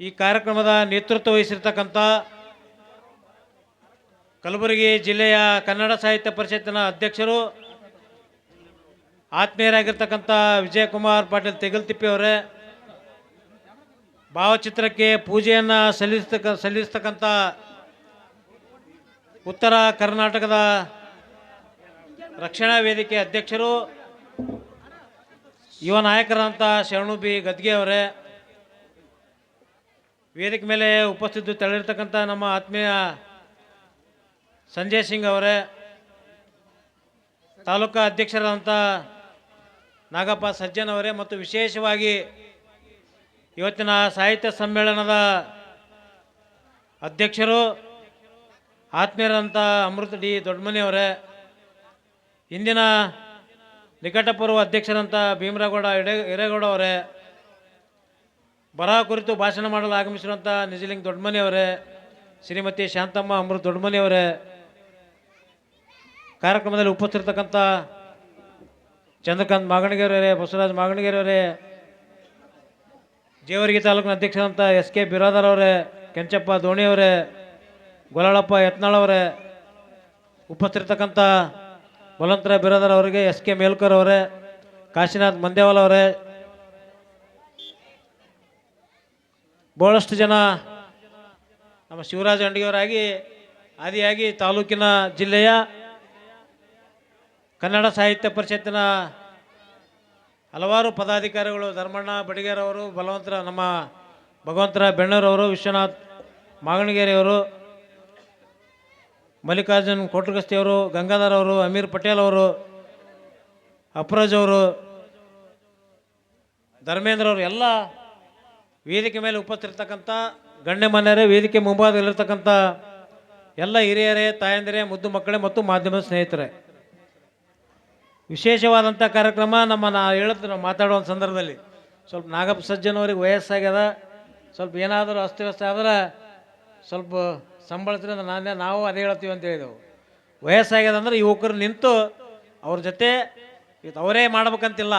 ಈ ಕಾರ್ಯಕ್ರಮದ ನೇತೃತ್ವ ವಹಿಸಿರ್ತಕ್ಕಂಥ ಕಲಬುರಗಿ ಜಿಲ್ಲೆಯ ಕನ್ನಡ ಸಾಹಿತ್ಯ ಪರಿಷತ್ತಿನ ಅಧ್ಯಕ್ಷರು, ಆತ್ಮೀಯರಾಗಿರ್ತಕ್ಕಂಥ ವಿಜಯಕುಮಾರ್ ಪಾಟೀಲ್ ತೆಗಲ್ತಿಪ್ಪಿ ಅವರೇ, ಭಾವಚಿತ್ರಕ್ಕೆ ಪೂಜೆಯನ್ನು ಸಲ್ಲಿಸ್ತಕ್ಕ, ಸಲ್ಲಿಸ್ತಕ್ಕಂಥ ಉತ್ತರ ಕರ್ನಾಟಕದ ರಕ್ಷಣಾ ವೇದಿಕೆ ಅಧ್ಯಕ್ಷರು, ಯುವ ನಾಯಕರಂತ ಶರಣು ಬಿ ಗದ್ಗೆ ಅವರೇ ವೇದಿಕೆ ಮೇಲೆ ಉಪಸ್ಥಿತ ತೆರಳಿರ್ತಕ್ಕಂಥ ನಮ್ಮ ಆತ್ಮೀಯ ಸಂಜಯ್ ಸಿಂಗ್ ಅವರೇ, ತಾಲೂಕಾ ಅಧ್ಯಕ್ಷರಾದಂಥ ನಾಗಪ್ಪ ಸಜ್ಜನ್ ಅವರೇ, ಮತ್ತು ವಿಶೇಷವಾಗಿ ಇವತ್ತಿನ ಸಾಹಿತ್ಯ ಸಮ್ಮೇಳನದ ಅಧ್ಯಕ್ಷರು ಆತ್ಮೀಯರಂಥ ಅಮೃತ ಡಿ ದೊಡ್ಡಮನಿ ಅವರೇ, ಇಂದಿನ ನಿಕಟಪೂರ್ವ ಅಧ್ಯಕ್ಷರಂಥ ಭೀಮರಾಗೌಡ ಹಿರೇಗೌಡ ಅವರೇ ಬರಹ ಕುರಿತು ಭಾಷಣ ಮಾಡಲು ಆಗಮಿಸಿರುವಂಥ ನಿಜಲಿಂಗ್ ದೊಡ್ಡಮನೆಯವರೇ, ಶ್ರೀಮತಿ ಶಾಂತಮ್ಮ ಅಮೃತ ದೊಡ್ಡಮನೆಯವರೇ, ಕಾರ್ಯಕ್ರಮದಲ್ಲಿ ಉಪಸ್ಥಿರ್ತಕ್ಕಂಥ ಚಂದ್ರಕಾಂತ್ ಮಾಗಣಗೇರವರೇ ಬಸವರಾಜ್ ಮಾಗಣಗೇರವರೇ ಜೇವರ್ಗಿ ತಾಲೂಕಿನ ಅಧ್ಯಕ್ಷರಂಥ ಎಸ್ ಕೆ ಬಿರಾದರ್ ಅವರೇ, ಕೆಂಚಪ್ಪ ದೋಣಿಯವರೇ, ಗೊಲಾಳಪ್ಪ ಯತ್ನಾಳವರೇ ಉಪಸ್ಥಿರ್ತಕ್ಕಂಥ ಬಲವಂತರ ಬಿರಾದರ್ ಅವರಿಗೆ ಎಸ್ ಕೆ ಮೇಲ್ಕರ್ ಅವರೇ, ಕಾಶಿನಾಥ್ ಮಂದೇವಾಲ್ ಅವರೇ ಬಹಳಷ್ಟು ಜನ ನಮ್ಮ ಶಿವರಾಜ ಅಂಡಿಯವರಾಗಿ ಆದಿಯಾಗಿ ತಾಲೂಕಿನ ಜಿಲ್ಲೆಯ ಕನ್ನಡ ಸಾಹಿತ್ಯ ಪರಿಷತ್ತಿನ ಹಲವಾರು ಪದಾಧಿಕಾರಿಗಳು ಧರ್ಮಣ್ಣ ಬಡಿಗೇರವರು, ಬಲವಂತರ ನಮ್ಮ ಭಗವಂತರ ಬೆಣ್ಣರವರು, ವಿಶ್ವನಾಥ್ ಮಾಗಣಗೇರಿಯವರು, ಮಲ್ಲಿಕಾರ್ಜುನ್ ಕೋಟ್ರಗಸ್ತಿಯವರು, ಗಂಗಾಧರ್ ಅವರು, ಅಮೀರ್ ಪಟೇಲ್ ಅವರು, ಅಪ್ರೋಜ್ ಅವರು, ಧರ್ಮೇಂದ್ರ ಅವರು, ಎಲ್ಲ ವೇದಿಕೆ ಮೇಲೆ ಉಪಸ್ಥಿರ್ತಕ್ಕಂಥ ಗಣ್ಯಮಾನ್ಯರೇ ವೇದಿಕೆ ಮುಂಭಾಗದಲ್ಲಿರ್ತಕ್ಕಂಥ ಎಲ್ಲ ಹಿರಿಯರೇ, ತಾಯಂದಿರೇ, ಮುದ್ದು ಮಕ್ಕಳೇ ಮತ್ತು ಮಾಧ್ಯಮದ ಸ್ನೇಹಿತರೆ. ವಿಶೇಷವಾದಂಥ ಕಾರ್ಯಕ್ರಮ ನಮ್ಮ ನಾ ಹೇಳುತ್ತೆ ನಾವು ಮಾತಾಡುವ ಸಂದರ್ಭದಲ್ಲಿ. ಸ್ವಲ್ಪ ನಾಗಪ್ಪ ಸಜ್ಜನವ್ರಿಗೆ ವಯಸ್ಸಾಗ್ಯದ. ಸ್ವಲ್ಪ ಏನಾದರೂ ಅಸ್ತವ್ಯಸ್ತ ಆದ್ರೆ ಸ್ವಲ್ಪ ಸಂಬಳಿಸ್ರಿ ಅಂದ್ರೆ ನಾನೇ ನಾವು ಅದೇ ಹೇಳ್ತೀವಿ ಅಂತ ಹೇಳಿದೆವು. ವಯಸ್ಸಾಗ್ಯದ ಅಂದ್ರೆ ಯುವಕರು ನಿಂತು ಅವ್ರ ಜೊತೆ ಅವರೇ ಮಾಡ್ಬೇಕಂತಿಲ್ಲ.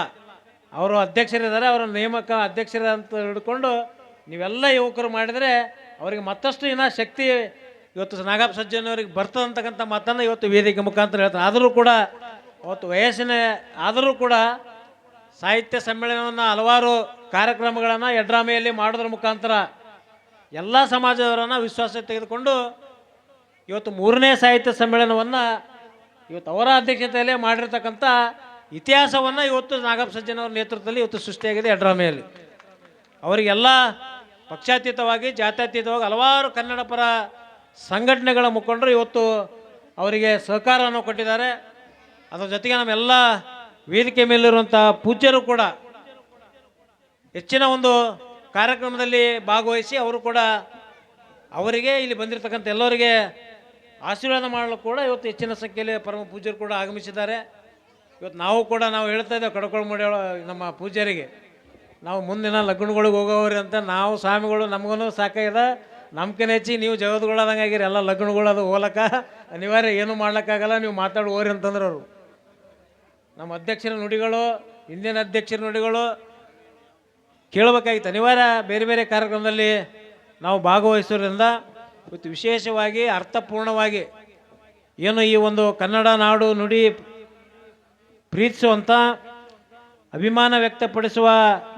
ಅವರು ಅಧ್ಯಕ್ಷರಿದ್ದಾರೆ, ಅವರ ನೇಮಕ ಅಧ್ಯಕ್ಷರ ಅಂತ ಹಿಡ್ಕೊಂಡು ನೀವೆಲ್ಲ ಯುವಕರು ಮಾಡಿದರೆ ಅವರಿಗೆ ಮತ್ತಷ್ಟು ಇನ್ನೂ ಶಕ್ತಿ ಇವತ್ತು ನಾಗಪ್ಪ ಸಜ್ಜನವರಿಗೆ ಬರ್ತದೆ ಬರ್ತದಂತಕ್ಕಂಥ ಮಾತನ್ನು ಇವತ್ತು ವೇದಿಕೆ ಮುಖಾಂತರ ಹೇಳ್ತಾರೆ. ಆದರೂ ಕೂಡ ಅವತ್ತು ವಯಸ್ಸಿನ, ಆದರೂ ಕೂಡ ಸಾಹಿತ್ಯ ಸಮ್ಮೇಳನವನ್ನು ಹಲವಾರು ಕಾರ್ಯಕ್ರಮಗಳನ್ನು ಯಡ್ರಾಮೆಯಲ್ಲಿ ಮಾಡೋದ್ರ ಮುಖಾಂತರ ಎಲ್ಲ ಸಮಾಜದವರನ್ನು ವಿಶ್ವಾಸ ತೆಗೆದುಕೊಂಡು ಇವತ್ತು ಮೂರನೇ ಸಾಹಿತ್ಯ ಸಮ್ಮೇಳನವನ್ನು ಇವತ್ತು ಅವರ ಅಧ್ಯಕ್ಷತೆಯಲ್ಲೇ ಮಾಡಿರ್ತಕ್ಕಂಥ ಇತಿಹಾಸವನ್ನು ಇವತ್ತು ನಾಗಪ್ಪ ಸಜ್ಜನ್ ಅವರ ನೇತೃತ್ವದಲ್ಲಿ ಇವತ್ತು ಸೃಷ್ಟಿಯಾಗಿದೆ ಯಡ್ರಾಮೆಯಲ್ಲಿ ಅವರಿಗೆಲ್ಲ ಪಕ್ಷಾತೀತವಾಗಿ, ಜಾತ್ಯತೀತವಾಗಿ ಹಲವಾರು ಕನ್ನಡ ಪರ ಸಂಘಟನೆಗಳ ಮುಖಂಡರು ಇವತ್ತು ಅವರಿಗೆ ಸಹಕಾರವನ್ನು ಕೊಟ್ಟಿದ್ದಾರೆ. ಅದರ ಜೊತೆಗೆ ನಮ್ಮೆಲ್ಲ ವೇದಿಕೆ ಮೇಲಿರುವಂಥ ಪೂಜ್ಯರು ಕೂಡ ಹೆಚ್ಚಿನ ಒಂದು ಕಾರ್ಯಕ್ರಮದಲ್ಲಿ ಭಾಗವಹಿಸಿ ಅವರು ಕೂಡ ಅವರಿಗೆ ಇಲ್ಲಿ ಬಂದಿರತಕ್ಕಂಥ ಎಲ್ಲರಿಗೆ ಆಶೀರ್ವಾದ ಮಾಡಲು ಕೂಡ ಇವತ್ತು ಹೆಚ್ಚಿನ ಸಂಖ್ಯೆಯಲ್ಲಿ ಪರಮ ಪೂಜ್ಯರು ಕೂಡ ಆಗಮಿಸಿದ್ದಾರೆ. ಇವತ್ತು ನಾವು ಕೂಡ ನಾವು ಹೇಳ್ತಾ ಇದ್ದೇವೆ ಕಡ್ಕೊಳ್ಮುಡಿ ನಮ್ಮ ಪೂಜ್ಯರಿಗೆ. ನಾವು ಮುಂದಿನ ಲಗ್ನಗಳಿಗೆ ಹೋಗೋವ್ರಿ ಅಂತ ನಾವು ಸ್ವಾಮಿಗಳು ನಮಗೂ ಸಾಕಾಗ್ಯದ. ನಮ್ಕಿನ ಹೆಚ್ಚಿ ನೀವು ಜಗದ್ಗಳಾದಂಗೆ ಆಗಿರಿ, ಎಲ್ಲ ಲಗ್ನಗಳು ಅದು ಹೋಲಕ್ಕ ಅನಿವಾರ್ಯ, ಏನು ಮಾಡ್ಲಿಕ್ಕಾಗಲ್ಲ, ನೀವು ಮಾತಾಡಿ ಹೋರಿ ಅಂತಂದ್ರೆ ಅವರು. ನಮ್ಮ ಅಧ್ಯಕ್ಷರ ನುಡಿಗಳು, ಹಿಂದಿನ ಅಧ್ಯಕ್ಷರ ನುಡಿಗಳು ಕೇಳಬೇಕಾಗಿತ್ತು. ಅನಿವಾರ್ಯ ಬೇರೆ ಬೇರೆ ಕಾರ್ಯಕ್ರಮದಲ್ಲಿ ನಾವು ಭಾಗವಹಿಸೋದ್ರಿಂದ ಇವತ್ತು ವಿಶೇಷವಾಗಿ ಅರ್ಥಪೂರ್ಣವಾಗಿ ಏನು ಈ ಒಂದು ಕನ್ನಡ ನಾಡು ನುಡಿ ಪ್ರೀತಿಸುವಂಥ ಅಭಿಮಾನ ವ್ಯಕ್ತಪಡಿಸುವ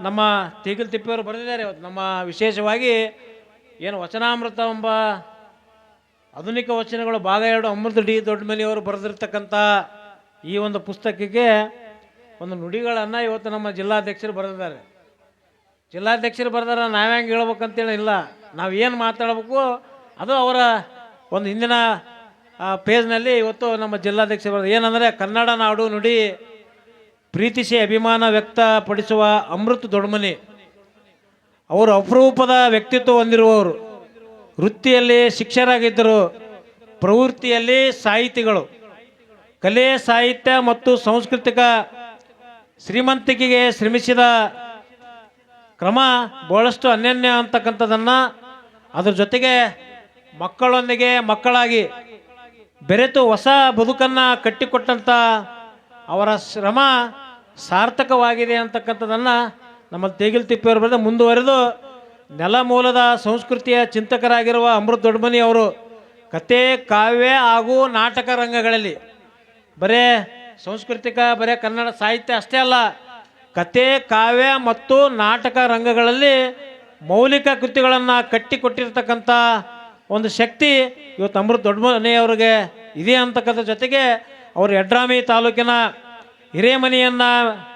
ನಮ್ಮ ತೀಗಲ್ ತಿಪ್ಪಿಯವರು ಬರೆದಿದ್ದಾರೆ ಇವತ್ತು. ನಮ್ಮ ವಿಶೇಷವಾಗಿ ಏನು ವಚನಾಮೃತ ಎಂಬ ಆಧುನಿಕ ವಚನಗಳು ಭಾಗ ಎರಡು ಅಮೃತ ಡಿ ದೊಡ್ಡಮಲಿಯವರು ಬರೆದಿರ್ತಕ್ಕಂಥ ಈ ಒಂದು ಪುಸ್ತಕಕ್ಕೆ ಒಂದು ನುಡಿಗಳನ್ನು ಇವತ್ತು ನಮ್ಮ ಜಿಲ್ಲಾಧ್ಯಕ್ಷರು ಬರೆದಿದ್ದಾರೆ. ಜಿಲ್ಲಾಧ್ಯಕ್ಷರು ಬರೆದಾರ ನಾವು ಹೆಂಗೆ ಹೇಳ್ಬೇಕಂತೇಳಿ ಇಲ್ಲ. ನಾವು ಏನು ಮಾತಾಡಬೇಕು ಅದು ಅವರ ಒಂದು ಹಿಂದಿನ ಪೇಜ್ನಲ್ಲಿ ಇವತ್ತು ನಮ್ಮ ಜಿಲ್ಲಾಧ್ಯಕ್ಷರು ಬರೆದ ಏನಂದರೆ ಕನ್ನಡ ನಾಡು ನುಡಿ ಪ್ರೀತಿಸಿ ಅಭಿಮಾನ ವ್ಯಕ್ತಪಡಿಸುವ ಅಮೃತ ದೊಡ್ಮನಿ. ಅವರು ಅಪರೂಪದ ವ್ಯಕ್ತಿತ್ವ ಹೊಂದಿರುವವರು. ವೃತ್ತಿಯಲ್ಲಿ ಶಿಕ್ಷರಾಗಿದ್ದರು. ಪ್ರವೃತ್ತಿಯಲ್ಲಿ ಸಾಹಿತಿಗಳು. ಕಲೆ, ಸಾಹಿತ್ಯ ಮತ್ತು ಸಾಂಸ್ಕೃತಿಕ ಶ್ರೀಮಂತಿಕೆಗೆ ಶ್ರಮಿಸಿದ ಕ್ರಮ ಬಹಳಷ್ಟು ಅನ್ಯನ್ಯ ಅಂತಕ್ಕಂಥದ್ದನ್ನು ಅದರ ಜೊತೆಗೆ ಮಕ್ಕಳೊಂದಿಗೆ ಮಕ್ಕಳಾಗಿ ಬೆರೆತು ಹೊಸ ಬದುಕನ್ನು ಕಟ್ಟಿಕೊಟ್ಟಂಥ ಅವರ ಶ್ರಮ ಸಾರ್ಥಕವಾಗಿದೆ ಅಂತಕ್ಕಂಥದ್ದನ್ನು ನಮ್ಮ ತೇಗಿಲ್ ತಿಪ್ಪಿಯವರು ಬರೆದ ಮುಂದುವರೆದು ನೆಲಮೂಲದ ಸಂಸ್ಕೃತಿಯ ಚಿಂತಕರಾಗಿರುವ ಅಮೃತ್ ದೊಡ್ಡಮನಿ ಅವರು ಕತೆ, ಕಾವ್ಯ ಹಾಗೂ ನಾಟಕ ರಂಗಗಳಲ್ಲಿ ಬರೇ ಸಾಂಸ್ಕೃತಿಕ, ಬರೇ ಕನ್ನಡ ಸಾಹಿತ್ಯ ಅಷ್ಟೇ ಅಲ್ಲ, ಕತೆ, ಕಾವ್ಯ ಮತ್ತು ನಾಟಕ ರಂಗಗಳಲ್ಲಿ ಮೌಲಿಕ ಕೃತಿಗಳನ್ನು ಕಟ್ಟಿಕೊಟ್ಟಿರ್ತಕ್ಕಂಥ ಒಂದು ಶಕ್ತಿ ಇವತ್ತು ಅಮೃತ್ ದೊಡ್ಡಮನೆಯವರಿಗೆ ಇದೆ ಅಂತಕ್ಕಂಥ ಜೊತೆಗೆ ಅವರು ಯಡ್ರಾಮಿ ತಾಲೂಕಿನ ಹಿರೇಮನಿಯನ್ನು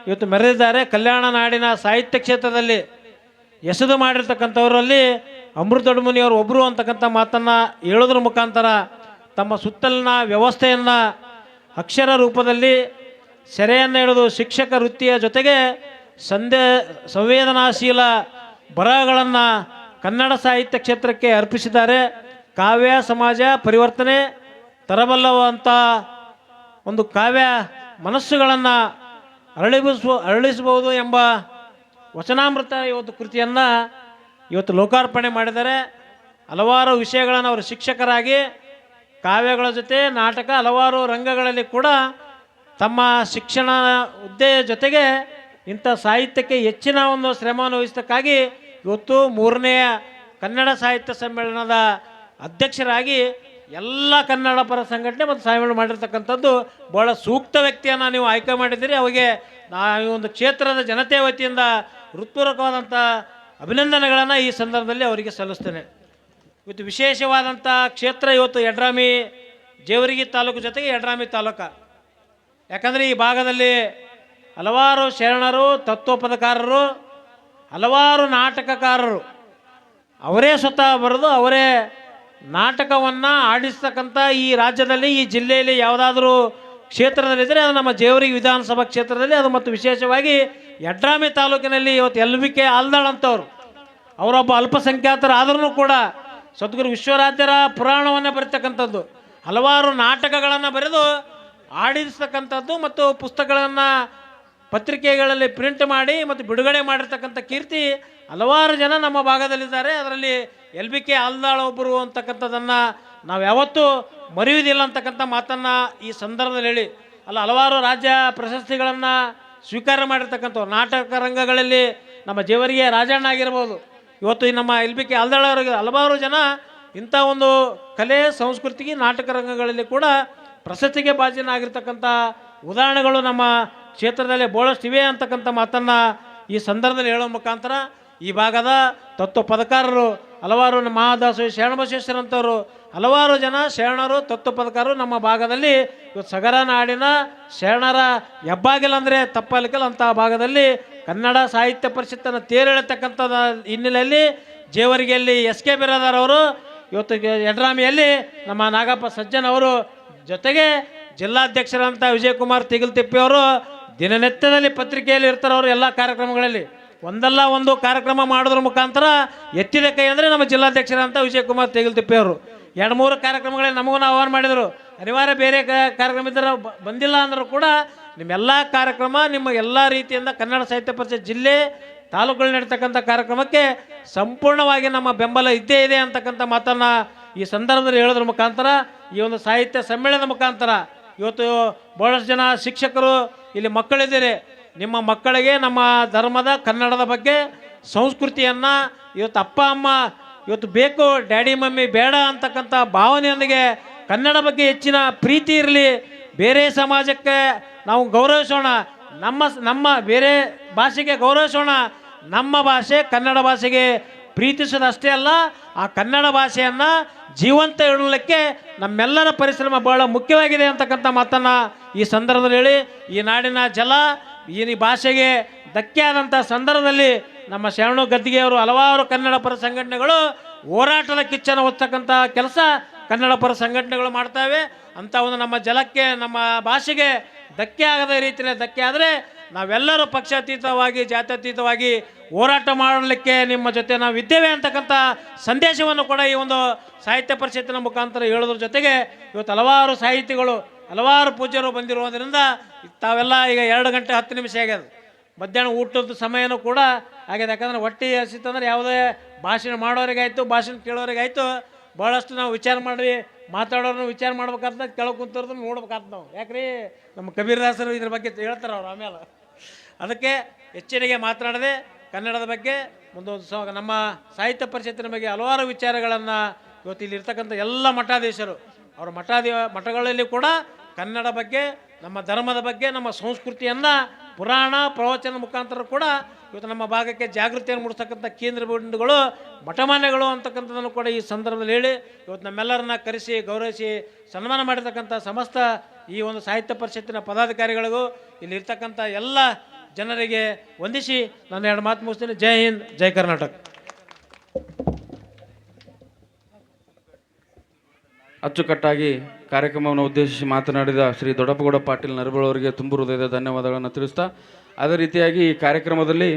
ಇವತ್ತು ಮೆರೆದಿದ್ದಾರೆ. ಕಲ್ಯಾಣ ನಾಡಿನ ಸಾಹಿತ್ಯ ಕ್ಷೇತ್ರದಲ್ಲಿ ಎಸೆದು ಮಾಡಿರ್ತಕ್ಕಂಥವರಲ್ಲಿ ಅಮೃತ ಒಬ್ಬರು ಅಂತಕ್ಕಂಥ ಮಾತನ್ನು ಹೇಳೋದ್ರ ಮುಖಾಂತರ ತಮ್ಮ ಸುತ್ತಲಿನ ವ್ಯವಸ್ಥೆಯನ್ನು ಅಕ್ಷರ ರೂಪದಲ್ಲಿ ಸೆರೆಯನ್ನು ಹಿಡಿದು ಶಿಕ್ಷಕ ವೃತ್ತಿಯ ಜೊತೆಗೆ ಸಂದೇ ಸಂವೇದನಾಶೀಲ ಬರಹಗಳನ್ನು ಕನ್ನಡ ಸಾಹಿತ್ಯ ಕ್ಷೇತ್ರಕ್ಕೆ ಅರ್ಪಿಸಿದ್ದಾರೆ. ಕಾವ್ಯ, ಸಮಾಜ, ಪರಿವರ್ತನೆ ತರಬಲ್ಲವಂಥ ಒಂದು ಕಾವ್ಯ ಮನಸ್ಸುಗಳನ್ನು ಅರಳಿಬಿಸುವ, ಅರಳಿಸಬಹುದು ಎಂಬ ವಚನಾಮೃತ ಇವತ್ತು ಕೃತಿಯನ್ನು ಇವತ್ತು ಲೋಕಾರ್ಪಣೆ ಮಾಡಿದ್ದಾರೆ. ಹಲವಾರು ವಿಷಯಗಳನ್ನು ಅವರು ಶಿಕ್ಷಕರಾಗಿ, ಕಾವ್ಯಗಳ ಜೊತೆ, ನಾಟಕ, ಹಲವಾರು ರಂಗಗಳಲ್ಲಿ ಕೂಡ ತಮ್ಮ ಶಿಕ್ಷಣ ಹುದ್ದೆಯ ಜೊತೆಗೆ ಇಂಥ ಸಾಹಿತ್ಯಕ್ಕೆ ಹೆಚ್ಚಿನ ಒಂದು ಶ್ರಮವನ್ನು ವಹಿಸೋದಕ್ಕಾಗಿ ಇವತ್ತು ಮೂರನೆಯ ಕನ್ನಡ ಸಾಹಿತ್ಯ ಸಮ್ಮೇಳನದ ಅಧ್ಯಕ್ಷರಾಗಿ ಎಲ್ಲ ಕನ್ನಡ ಪರ ಸಂಘಟನೆ ಮತ್ತು ಸಮ್ಮೇಳನ ಮಾಡಿರ್ತಕ್ಕಂಥದ್ದು ಬಹಳ ಸೂಕ್ತ ವ್ಯಕ್ತಿಯನ್ನು ನೀವು ಆಯ್ಕೆ ಮಾಡಿದ್ದೀರಿ. ಅವರಿಗೆ ನಾ ಈ ಒಂದು ಕ್ಷೇತ್ರದ ಜನತೆ ವತಿಯಿಂದ ಹೃತ್ಪೂರ್ವಕವಾದಂಥ ಅಭಿನಂದನೆಗಳನ್ನು ಈ ಸಂದರ್ಭದಲ್ಲಿ ಅವರಿಗೆ ಸಲ್ಲಿಸ್ತೇನೆ. ಇವತ್ತು ವಿಶೇಷವಾದಂಥ ಕ್ಷೇತ್ರ ಇವತ್ತು ಯಡ್ರಾಮಿ ಜೇವರಿಗಿ ತಾಲೂಕು ಜೊತೆಗೆ ಯಡ್ರಾಮಿ ತಾಲೂಕು. ಯಾಕಂದರೆ ಈ ಭಾಗದಲ್ಲಿ ಹಲವಾರು ಶರಣರು, ತತ್ವಪದಕಾರರು, ಹಲವಾರು ನಾಟಕಕಾರರು, ಅವರೇ ಸ್ವತಃ ಬರೆದು ಅವರೇ ನಾಟಕವನ್ನು ಆಡಿಸ್ತಕ್ಕಂಥ ಈ ರಾಜ್ಯದಲ್ಲಿ, ಈ ಜಿಲ್ಲೆಯಲ್ಲಿ ಯಾವುದಾದ್ರೂ ಕ್ಷೇತ್ರದಲ್ಲಿದ್ದರೆ ಅದು ನಮ್ಮ ಜೇವರಿ ವಿಧಾನಸಭಾ ಕ್ಷೇತ್ರದಲ್ಲಿ, ಅದು ಮತ್ತು ವಿಶೇಷವಾಗಿ ಯಡ್ರಾಮಿ ತಾಲೂಕಿನಲ್ಲಿ ಇವತ್ತು ಎಲ್ ವಿ ಕೆ ಆಲ್ದಾಳ್ ಅಂತವ್ರು. ಅವರೊಬ್ಬ ಅಲ್ಪಸಂಖ್ಯಾತರಾದ್ರೂ ಕೂಡ ಸದ್ಗುರು ವಿಶ್ವರಾಜ್ಯರ ಪುರಾಣವನ್ನು ಬರೀತಕ್ಕಂಥದ್ದು. ಹಲವಾರು ನಾಟಕಗಳನ್ನು ಬರೆದು ಆಡಿಸ್ತಕ್ಕಂಥದ್ದು ಮತ್ತು ಪುಸ್ತಕಗಳನ್ನು ಪತ್ರಿಕೆಗಳಲ್ಲಿ ಪ್ರಿಂಟ್ ಮಾಡಿ ಮತ್ತು ಬಿಡುಗಡೆ ಮಾಡಿರ್ತಕ್ಕಂಥ ಕೀರ್ತಿ ಹಲವಾರು ಜನ ನಮ್ಮ ಭಾಗದಲ್ಲಿದ್ದಾರೆ. ಅದರಲ್ಲಿ ಎಲ್ ಬಿ ಕೆ ಆಲ್ದಾಳ್ ಒಬ್ಬರು ಅಂತಕ್ಕಂಥದ್ದನ್ನು ನಾವು ಯಾವತ್ತೂ ಮರೆಯುವುದಿಲ್ಲ ಅಂತಕ್ಕಂಥ ಮಾತನ್ನು ಈ ಸಂದರ್ಭದಲ್ಲಿ ಹೇಳಿ. ಅಲ್ಲ, ಹಲವಾರು ರಾಜ್ಯ ಪ್ರಶಸ್ತಿಗಳನ್ನು ಸ್ವೀಕಾರ ಮಾಡಿರ್ತಕ್ಕಂಥವ್ರು ನಾಟಕ ರಂಗಗಳಲ್ಲಿ ನಮ್ಮ ಜೇವರಿಗೆ ರಾಜಣ್ಣ ಆಗಿರ್ಬೋದು. ಇವತ್ತು ನಮ್ಮ ಎಲ್ ಬಿ ಕೆ ಆಲ್ದಾಳವರಿಗೆ ಹಲವಾರು ಜನ ಇಂಥ ಒಂದು ಕಲೆ, ಸಂಸ್ಕೃತಿಗೆ ನಾಟಕ ರಂಗಗಳಲ್ಲಿ ಕೂಡ ಪ್ರಶಸ್ತಿಗೆ ಬಾಜಿನಾಗಿರ್ತಕ್ಕಂಥ ಉದಾಹರಣೆಗಳು ನಮ್ಮ ಕ್ಷೇತ್ರದಲ್ಲಿ ಭಾಳಷ್ಟು ಇವೆ ಅಂತಕ್ಕಂಥ ಮಾತನ್ನು ಈ ಸಂದರ್ಭದಲ್ಲಿ ಹೇಳೋ ಮುಖಾಂತರ ಈ ಭಾಗದ ತತ್ವ ಪದಕಾರರು ಹಲವಾರು ನಮ್ಮ ಮಹಾದಾಸು ಶರಣಬಸವೇಶ್ವರಂಥವ್ರು ಹಲವಾರು ಜನ ಶರಣರು ತತ್ವ ಪದಕಾರರು ನಮ್ಮ ಭಾಗದಲ್ಲಿ. ಇವತ್ತು ಸಗರ ನಾಡಿನ ಶರಣರ ಹೆಬ್ಬಾಗಿಲ್ಲ ಅಂದರೆ ಅಂಥ ಭಾಗದಲ್ಲಿ ಕನ್ನಡ ಸಾಹಿತ್ಯ ಪರಿಷತ್ತನ್ನು ತೇರೆಳತಕ್ಕಂಥದ ಹಿನ್ನೆಲೆಯಲ್ಲಿ ಜೇವರಿಗೆಯಲ್ಲಿ ಎಸ್ ಕೆ ಬಿರಾದಾರ್ ಅವರು, ಇವತ್ತು ಯಡ್ರಾಮಿಯಲ್ಲಿ ನಮ್ಮ ನಾಗಪ್ಪ ಸಜ್ಜನ್ ಅವರು ಜೊತೆಗೆ ಜಿಲ್ಲಾಧ್ಯಕ್ಷರಂತ ವಿಜಯಕುಮಾರ್ ತಿಗಲ್ತಿಪ್ಪಿ ಅವರು ದಿನನಿತ್ಯದಲ್ಲಿ ಪತ್ರಿಕೆಯಲ್ಲಿ ಇರ್ತಾರೆ ಅವರು ಎಲ್ಲ ಕಾರ್ಯಕ್ರಮಗಳಲ್ಲಿ. ಒಂದಲ್ಲ ಒಂದು ಕಾರ್ಯಕ್ರಮ ಮಾಡೋದ್ರ ಮುಖಾಂತರ ಎತ್ತಿದ ಕೈ ಅಂದರೆ ನಮ್ಮ ಜಿಲ್ಲಾಧ್ಯಕ್ಷರಂತ ವಿಜಯಕುಮಾರ್ ತೆಗಿಲ್ತಿಪ್ಪೆ ಅವರು ಎರಡು ಮೂರು ಕಾರ್ಯಕ್ರಮಗಳಲ್ಲಿ ನಮಗೂ ಆಹ್ವಾನ ಮಾಡಿದರು. ಅನಿವಾರ್ಯ ಬೇರೆ ಕಾರ್ಯಕ್ರಮ ಇದ್ದರೆ ಬಂದಿಲ್ಲ ಅಂದರೂ ಕೂಡ ನಿಮ್ಮೆಲ್ಲ ಕಾರ್ಯಕ್ರಮ ನಿಮ್ಮ ಎಲ್ಲ ರೀತಿಯಿಂದ ಕನ್ನಡ ಸಾಹಿತ್ಯ ಪರಿಷತ್ ಜಿಲ್ಲೆ ತಾಲೂಕುಗಳು ನಡೀತಕ್ಕಂಥ ಕಾರ್ಯಕ್ರಮಕ್ಕೆ ಸಂಪೂರ್ಣವಾಗಿ ನಮ್ಮ ಬೆಂಬಲ ಇದ್ದೇ ಇದೆ ಅಂತಕ್ಕಂಥ ಮಾತನ್ನು ಈ ಸಂದರ್ಭದಲ್ಲಿ ಹೇಳೋದ್ರ ಮುಖಾಂತರ ಈ ಒಂದು ಸಾಹಿತ್ಯ ಸಮ್ಮೇಳನದ ಮುಖಾಂತರ ಇವತ್ತು ಭಾಳಷ್ಟು ಜನ ಶಿಕ್ಷಕರು, ಇಲ್ಲಿ ಮಕ್ಕಳಿದ್ದೀರಿ. ನಿಮ್ಮ ಮಕ್ಕಳಿಗೆ ನಮ್ಮ ಧರ್ಮದ, ಕನ್ನಡದ ಬಗ್ಗೆ ಸಂಸ್ಕೃತಿಯನ್ನು ಇವತ್ತು ಅಪ್ಪ, ಅಮ್ಮ, ಇವತ್ತು ಬೇಕು, ಡ್ಯಾಡಿ, ಮಮ್ಮಿ ಬೇಡ ಅಂತಕ್ಕಂಥ ಭಾವನೆಯೊಂದಿಗೆ ಕನ್ನಡ ಬಗ್ಗೆ ಹೆಚ್ಚಿನ ಪ್ರೀತಿ ಇರಲಿ. ಬೇರೆ ಸಮಾಜಕ್ಕೆ ನಾವು ಗೌರವಿಸೋಣ. ನಮ್ಮ ನಮ್ಮ ಬೇರೆ ಭಾಷೆಗೆ ಗೌರವಿಸೋಣ. ನಮ್ಮ ಭಾಷೆ ಕನ್ನಡ ಭಾಷೆಗೆ ಪ್ರೀತಿಸೋದಷ್ಟೇ ಅಲ್ಲ, ಆ ಕನ್ನಡ ಭಾಷೆಯನ್ನು ಜೀವಂತ ಇಡಲಿಕ್ಕೆ ನಮ್ಮೆಲ್ಲರ ಪರಿಶ್ರಮ ಬಹಳ ಮುಖ್ಯವಾಗಿದೆ ಅಂತಕ್ಕಂಥ ಮಾತನ್ನು ಈ ಸಂದರ್ಭದಲ್ಲಿ ಹೇಳಿ. ಈ ನಾಡಿನ ಜಲ ಈ ಭಾಷೆಗೆ ಧಕ್ಕೆ ಆದಂಥ ಸಂದರ್ಭದಲ್ಲಿ ನಮ್ಮ ಶರಣು ಗದ್ದಿಗೆಯವರು ಹಲವಾರು ಕನ್ನಡ ಪರ ಸಂಘಟನೆಗಳು ಹೋರಾಟದ ಕಿಚ್ಚನ ಹೊತ್ತಕ್ಕಂಥ ಕೆಲಸ ಕನ್ನಡ ಪರ ಸಂಘಟನೆಗಳು ಮಾಡ್ತಾವೆ. ಅಂಥ ಒಂದು ನಮ್ಮ ಜಲಕ್ಕೆ, ನಮ್ಮ ಭಾಷೆಗೆ ಧಕ್ಕೆ ಆಗದ ರೀತಿಯಲ್ಲಿ ಧಕ್ಕೆ ಆದರೆ ನಾವೆಲ್ಲರೂ ಪಕ್ಷಾತೀತವಾಗಿ, ಜಾತ್ಯತೀತವಾಗಿ ಹೋರಾಟ ಮಾಡಲಿಕ್ಕೆ ನಿಮ್ಮ ಜೊತೆ ನಾವು ಇದ್ದೇವೆ ಅಂತಕ್ಕಂಥ ಸಂದೇಶವನ್ನು ಕೂಡ ಈ ಒಂದು ಸಾಹಿತ್ಯ ಪರಿಷತ್ತಿನ ಮುಖಾಂತರ ಹೇಳೋದ್ರ ಜೊತೆಗೆ ಇವತ್ತು ಹಲವಾರು ಸಾಹಿತಿಗಳು, ಹಲವಾರು ಪೂಜ್ಯರು ಬಂದಿರುವುದರಿಂದ ತಾವೆಲ್ಲ ಈಗ ಎರಡು ಗಂಟೆ ಹತ್ತು ನಿಮಿಷ ಆಗ್ಯದ ಮಧ್ಯಾಹ್ನ ಊಟದ ಸಮಯನೂ ಕೂಡ ಆಗ್ಯದ ಯಾಕಂದ್ರೆ ಹೊಟ್ಟೆ ಹಸಿತಂದ್ರೆ ಯಾವುದೇ ಭಾಷಣ ಮಾಡೋರಿಗಾಯ್ತು, ಭಾಷಣ ಕೇಳೋರಿಗಾಯಿತು ಭಾಳಷ್ಟು ನಾವು ವಿಚಾರ ಮಾಡಿ ಮಾತಾಡೋರನ್ನ ವಿಚಾರ ಮಾಡ್ಬೇಕಾಗ್ತದೆ ಕೆಳಗೆ ಕುಂತಿರೋದನ್ನ ನೋಡ್ಬೇಕಾಗ್ತದೆ ನಾವು. ಯಾಕ್ರಿ? ನಮ್ಮ ಕಬೀರದಾಸರು ಇದ್ರ ಬಗ್ಗೆ ಹೇಳ್ತಾರೆ ಅವ್ರು ಆಮೇಲೆ. ಅದಕ್ಕೆ ಹೆಚ್ಚಿನಿಗೆ ಮಾತನಾಡದೆ ಕನ್ನಡದ ಬಗ್ಗೆ ಮುಂದುವರಿಸುವಾಗ ನಮ್ಮ ಸಾಹಿತ್ಯ ಪರಿಷತ್ತಿನ ಬಗ್ಗೆ ಹಲವಾರು ವಿಚಾರಗಳನ್ನು ಇವತ್ತು ಇಲ್ಲಿ ಇರ್ತಕ್ಕಂಥ ಎಲ್ಲ ಮಠಾಧೀಶರು, ಅವರ ಮಠಾಧಿ, ಮಠಗಳಲ್ಲಿ ಕೂಡ ಕನ್ನಡ ಬಗ್ಗೆ ನಮ್ಮ ಧರ್ಮದ ಬಗ್ಗೆ, ನಮ್ಮ ಸಂಸ್ಕೃತಿಯನ್ನು, ಪುರಾಣ ಪ್ರವಚನ ಮುಖಾಂತರ ಕೂಡ ಇವತ್ತು ನಮ್ಮ ಭಾಗಕ್ಕೆ ಜಾಗೃತಿಯನ್ನು ಮೂಡಿಸ್ತಕ್ಕಂಥ ಕೇಂದ್ರ ಬಿಂದುಗಳು, ಮಠಮಾನ್ಯಗಳು ಅಂತಕ್ಕಂಥದ್ದನ್ನು ಕೂಡ ಈ ಸಂದರ್ಭದಲ್ಲಿ ಹೇಳಿ, ಇವತ್ತು ನಮ್ಮೆಲ್ಲರನ್ನ ಕರೆಸಿ, ಗೌರವಿಸಿ, ಸನ್ಮಾನ ಮಾಡಿರ್ತಕ್ಕಂಥ ಸಮಸ್ತ ಈ ಒಂದು ಸಾಹಿತ್ಯ ಪರಿಷತ್ತಿನ ಪದಾಧಿಕಾರಿಗಳಿಗೂ, ಇಲ್ಲಿ ಇರ್ತಕ್ಕಂಥ ಎಲ್ಲ ಜನರಿಗೆ ವಂದಿಸಿ ನಾನು ಎರಡು ಮಾತು ಮುಗಿಸ್ತೀನಿ. ಜೈ ಹಿಂದ್, ಜೈ ಕರ್ನಾಟಕ. ಅಚ್ಚುಕಟ್ಟಾಗಿ ಕಾರ್ಯಕ್ರಮವನ್ನು ಉದ್ದೇಶಿಸಿ ಮಾತನಾಡಿದ ಶ್ರೀ ದೊಡ್ಡಪ್ಪಗೌಡ ಪಾಟೀಲ್ ನರಬಳವರಿಗೆ ತುಂಬು ಹೃದಯದ ಧನ್ಯವಾದಗಳನ್ನು ತಿಳಿಸ್ತಾ, ಅದೇ ರೀತಿಯಾಗಿ ಈ ಕಾರ್ಯಕ್ರಮದಲ್ಲಿ